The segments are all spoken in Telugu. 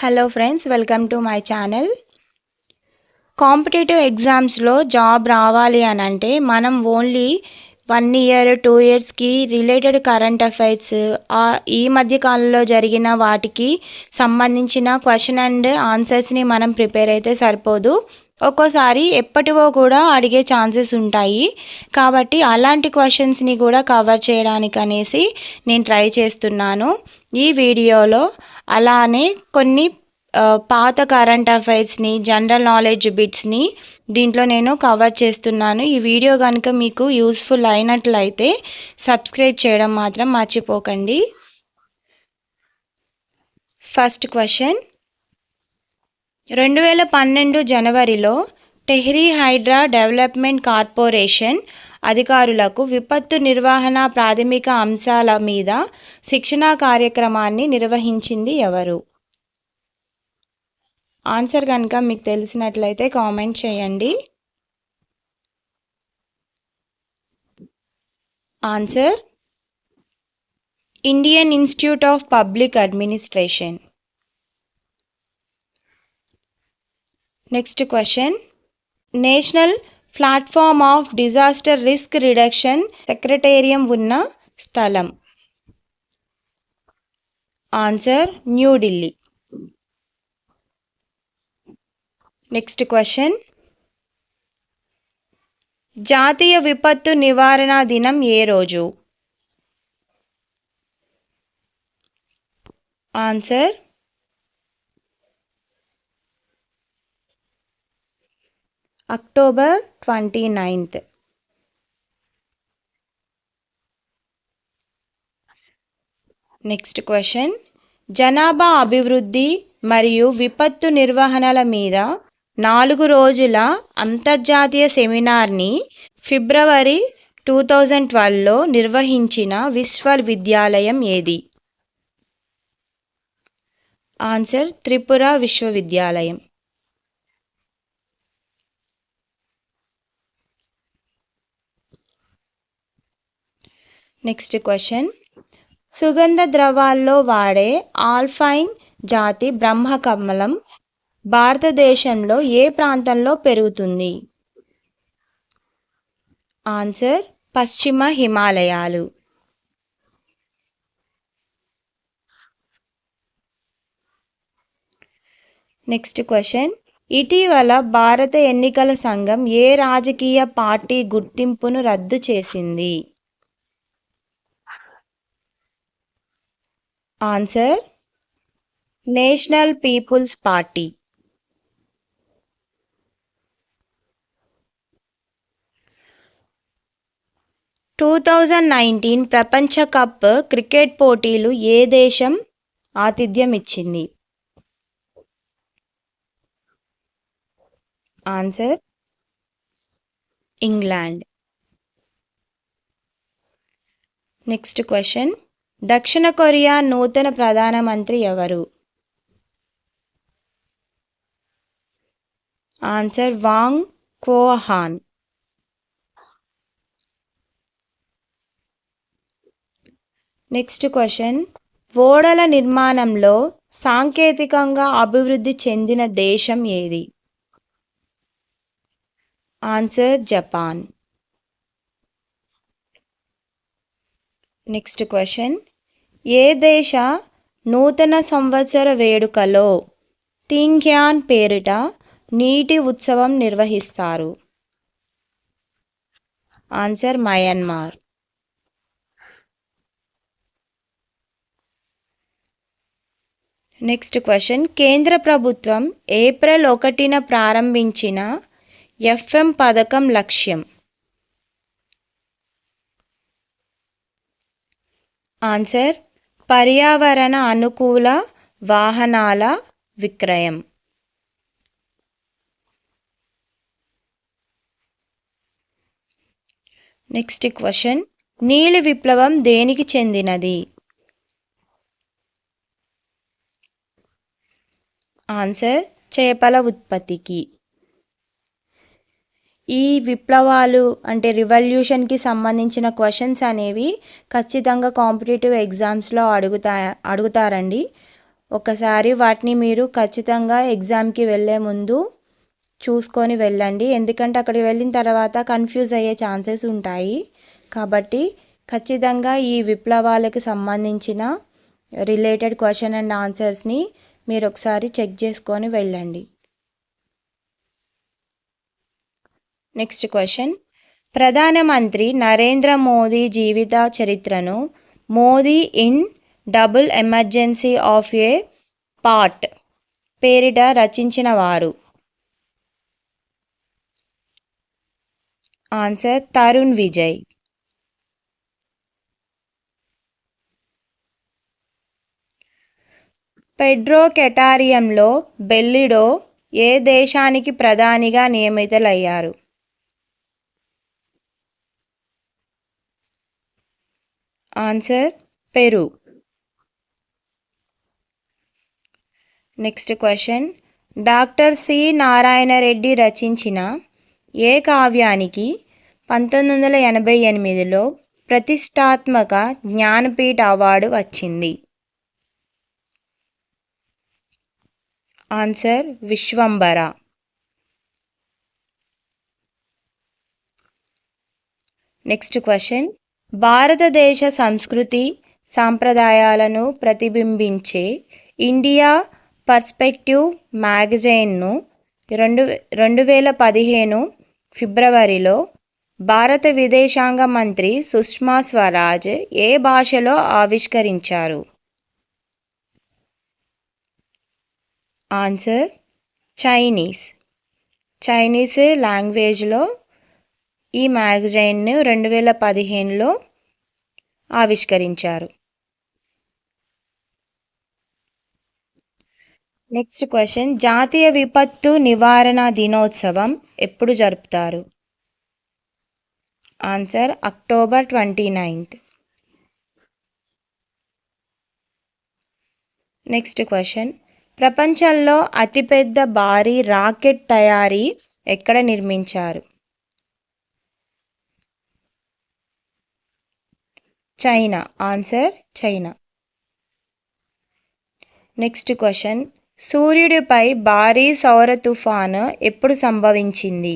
Hello friends welcome to my channel competitive ఎగ్జామ్స్లో జాబ్ రావాలి అని అంటే మనం ఓన్లీ వన్ ఇయర్ టూ ఇయర్స్కి రిలేటెడ్ కరెంట్ అఫైర్స్ ఈ మధ్య కాలంలో జరిగిన వాటికి సంబంధించిన క్వశ్చన్ అండ్ ఆన్సర్స్ని మనం ప్రిపేర్ అయితే సరిపోదు. ఒక్కోసారి ఎప్పటివో కూడా అడిగే ఛాన్సెస్ ఉంటాయి. కాబట్టి అలాంటి క్వశ్చన్స్ని కూడా కవర్ చేయడానికి అనేసి నేను ట్రై చేస్తున్నాను. ఈ వీడియోలో అలానే కొన్ని పాత కరెంట్ అఫైర్స్ని జనరల్ నాలెడ్జ్ బిట్స్ని దీంట్లో నేను కవర్ చేస్తున్నాను. ఈ వీడియో కనుక మీకు యూస్ఫుల్ అయినట్లయితే సబ్స్క్రైబ్ చేయడం మాత్రం మర్చిపోకండి. First question. రెండు వేల పన్నెండు జనవరిలో టెహ్రీ హైడ్రా డెవలప్మెంట్ కార్పొరేషన్ అధికారులకు విపత్తు నిర్వహణ ప్రాథమిక అంశాల మీద శిక్షణా కార్యక్రమాన్ని నిర్వహించింది ఎవరు? ఆన్సర్ కనుక మీకు తెలిసినట్లయితే కామెంట్ చేయండి. Answer? Indian institute of public administration. Next question national platform of disaster risk reduction secretariat ఉన్న స్థలం. ఆన్సర్ న్యూఢిల్లీ నెక్స్ట్ క్వశ్చన్ జాతీయ విపత్తు నివారణ దినం ఏ రోజు? Answer October twenty ninth. Next question. జనాభా అభివృద్ధి మరియు విపత్తు నిర్వహణల మీద నాలుగు రోజుల అంతర్జాతీయ సెమినార్ని ఫిబ్రవరి టూ థౌజండ్ ట్వెల్వ్లో నిర్వహించిన విశ్వవిద్యాలయం ఏది? ఆన్సర్ త్రిపుర విశ్వవిద్యాలయం. నెక్స్ట్ క్వశ్చన్ సుగంధ ద్రవాల్లో వాడే ఆల్ఫైన్ జాతి బ్రహ్మకమలం భారతదేశంలో ఏ ప్రాంతంలో పెరుగుతుంది? ఆన్సర్ పశ్చిమ హిమాలయాలు. నెక్స్ట్ క్వశ్చన్ ఇటీవల భారత ఎన్నికల సంఘం ఏ రాజకీయ పార్టీ గుర్తింపును రద్దు చేసింది? Answer National People's Party. Two thousand nineteen ప్రపంచ కప్ క్రికెట్ పోటీలు ఏ దేశం ఆతిథ్యం ఇచ్చింది ఆన్సర్ ఇంగ్లాండ్. Next question. దక్షిణ కొరియా నూతన ప్రధానమంత్రి ఎవరు? Answer Wang Kwohan. Next question. ఓడల నిర్మాణంలో సాంకేతికంగా అభివృద్ధి చెందిన దేశం ఏది? Answer Japan. Next question. ఏ దేశ నూతన సంవత్సర వేడుకలో తింగ్యాన్ పేరిట నీటి ఉత్సవం నిర్వహిస్తారు? Answer Myanmar. Next question. కేంద్ర ప్రభుత్వం ఏప్రిల్ ఒకటిన ప్రారంభించిన ఎఫ్ఎం పథకం లక్ష్యం? ఆన్సర్ పర్యావరణ అనుకూల వాహనాల విక్రయం. నెక్స్ట్ క్వశ్చన్ నీలి విప్లవం దేనికి చెందినది? ఆన్సర్ చేపల ఉత్పత్తికి. ఈ విప్లవాలు అంటే రివల్యూషన్కి సంబంధించిన క్వశ్చన్స్ అనేవి ఖచ్చితంగా కాంపిటేటివ్ ఎగ్జామ్స్లో అడుగుతా అడుగుతారండి. ఒకసారి వాటిని మీరు ఖచ్చితంగా ఎగ్జామ్కి వెళ్ళే ముందు చూసుకొని వెళ్ళండి. ఎందుకంటే అక్కడికి వెళ్ళిన తర్వాత కన్ఫ్యూజ్ అయ్యే ఛాన్సెస్ ఉంటాయి. కాబట్టి ఖచ్చితంగా ఈ విప్లవాలకు సంబంధించిన రిలేటెడ్ క్వశ్చన్ అండ్ ఆన్సర్స్ని మీరు ఒకసారి చెక్ చేసుకొని వెళ్ళండి. నెక్స్ట్ క్వశ్చన్ ప్రధానమంత్రి నరేంద్ర మోదీ జీవిత చరిత్రను Modi in double emergency of a part పేరిట రచించిన వారు. ఆన్సర్ తరుణ్ విజయ్ పెడ్రో కెటారియంలో బెల్లిడో ఏ దేశానికి ప్రధానిగా నియమితులయ్యారు? Answer Peru next question doctor C Narayana Reddy రచించిన ఏ కావ్యానికి పంతొమ్మిది వందల ఎనభై ఎనిమిదిలో ప్రతిష్టాత్మక జ్ఞానపీఠ అవార్డు వచ్చింది? ఆన్సర్ విశ్వంబర నెక్స్ట్ క్వశ్చన్ భారతదేశ సంస్కృతి సాంప్రదాయాలను ప్రతిబింబించే ఇండియా పర్స్పెక్టివ్ మ్యాగజైన్ను రెండు రెండు వేల పదిహేను ఫిబ్రవరిలో భారత విదేశాంగ మంత్రి సుష్మా స్వరాజ్ ఏ భాషలో ఆవిష్కరించారు? Answer Chinese. చైనీస్ లాంగ్వేజ్లో ఈ మ్యాగజైన్ను రెండు వేల పదిహేనులో ఆవిష్కరించారు. Next question. జాతీయ విపత్తు నివారణ దినోత్సవం ఎప్పుడు జరుపుతారు? Answer October twenty ninth. Next question. ప్రపంచంలో అతిపెద్ద భారీ రాకెట్ తయారీ ఎక్కడ నిర్మించారు? China answer China next question సూర్యుడిపై భారీ సౌర తుఫాను ఎప్పుడు సంభవించింది?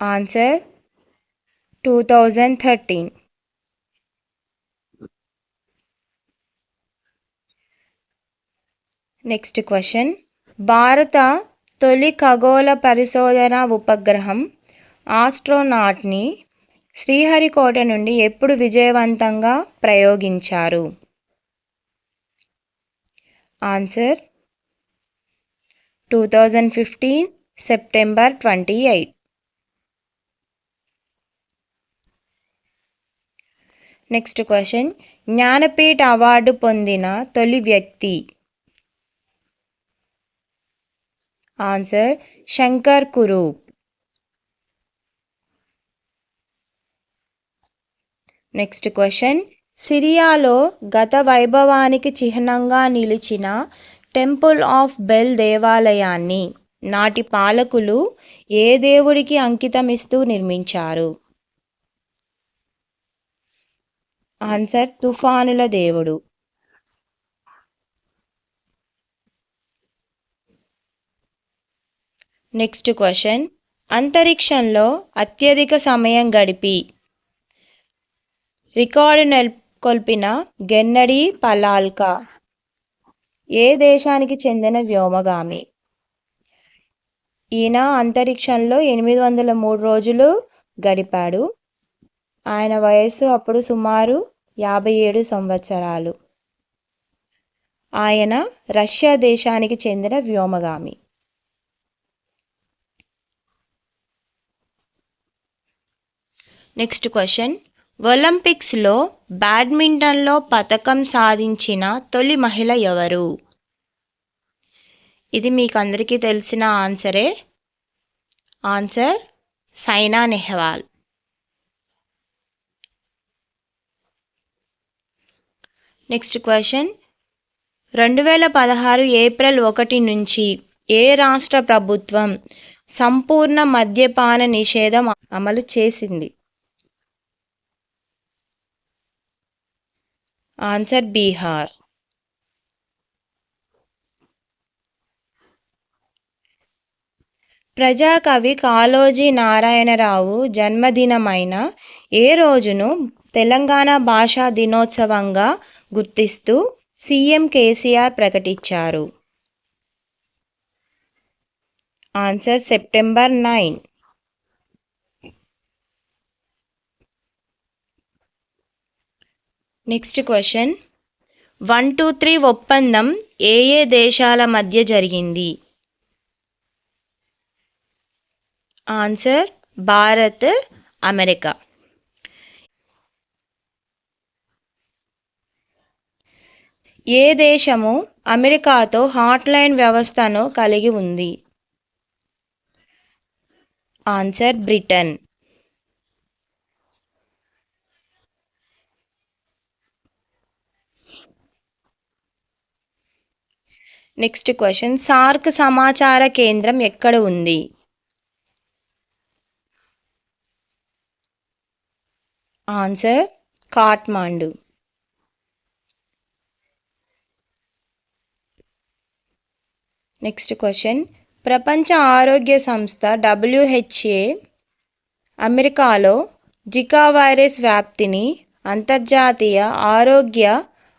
Answer two thousand thirteen next question భారత తొలి ఖగోళ పరిశోధన ఉపగ్రహం ఆస్ట్రోనాట్ని శ్రీహరికోట నుండి ఎప్పుడు విజయవంతంగా ప్రయోగించారు? Answer two thousand fifteen September twenty eight next question Jnanpith award పొందిన తొలి వ్యక్తి. Answer Shankar Kurup. Next question సిరియాలో గత వైభవానికి చిహ్నంగా నిలిచిన టెంపుల్ ఆఫ్ బెల్ దేవాలయాన్ని నాటి పాలకులు ఏ దేవుడికి అంకితమిస్తూ నిర్మించారు? ఆన్సర్ తుఫానుల దేవుడు. నెక్స్ట్ క్వశ్చన్ అంతరిక్షంలో అత్యధిక సమయం గడిపి రికార్డు నెలకొల్పిన గెన్నడి పలాల్కా. ఏ దేశానికి చెందిన వ్యోమగామి? ఈయన అంతరిక్షంలో ఎనిమిది వందల మూడు రోజులు గడిపాడు. ఆయన వయస్సు అప్పుడు సుమారు యాభై ఏడు సంవత్సరాలు. ఆయన రష్యా దేశానికి చెందిన వ్యోమగామి. Next question. ఒలింపిక్స్లో బ్యాడ్మింటన్లో పథకం సాధించిన తొలి మహిళ ఎవరు? ఇది మీకు అందరికీ తెలిసిన ఆన్సరే? Answer Saina Nehwal. Next question. రెండు వేల పదహారు ఏప్రిల్ ఒకటి నుంచి ఏ రాష్ట్ర ప్రభుత్వం సంపూర్ణ మద్యపాన నిషేధం అమలు చేసింది? ఆన్సర్ బీహార్ ప్రజాకవి కాళోజీ నారాయణరావు జన్మదినమైన ఏ రోజును తెలంగాణ భాషా దినోత్సవంగా గుర్తిస్తూ సీఎం కేసీఆర్ ప్రకటించారు? Answer September nine next question one two three ఒప్పందం ఏ ఏ దేశాల మధ్య జరిగింది? Answer Bharat America. ఏ దేశము అమెరికాతో హాట్లైన్ వ్యవస్థను కలిగి ఉంది? Answer Britain next question SAARC సమాచార కేంద్రం ఎక్కడ ఉంది? ఆన్సర్ కాట్మాండు నెక్స్ట్ క్వశ్చన్ ప్రపంచ ఆరోగ్య సంస్థ డబ్ల్యూహెచ్ఏ అమెరికాలో జికా వైరస్ వ్యాప్తిని అంతర్జాతీయ ఆరోగ్య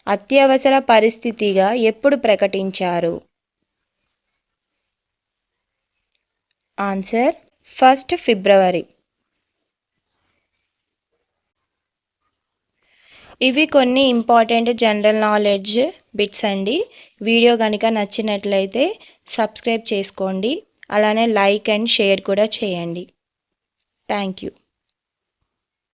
అత్యవసర పరిస్థితిగా ఎప్పుడు ప్రకటించారు? Answer first February. ఇవి కొన్ని ఇంపార్టెంట్ జనరల్ నాలెడ్జ్ బిట్స్ అండి. వీడియో కనుక నచ్చినట్లయితే సబ్స్క్రైబ్ చేసుకోండి. అలానే లైక్ అండ్ షేర్ కూడా చేయండి. Thank you.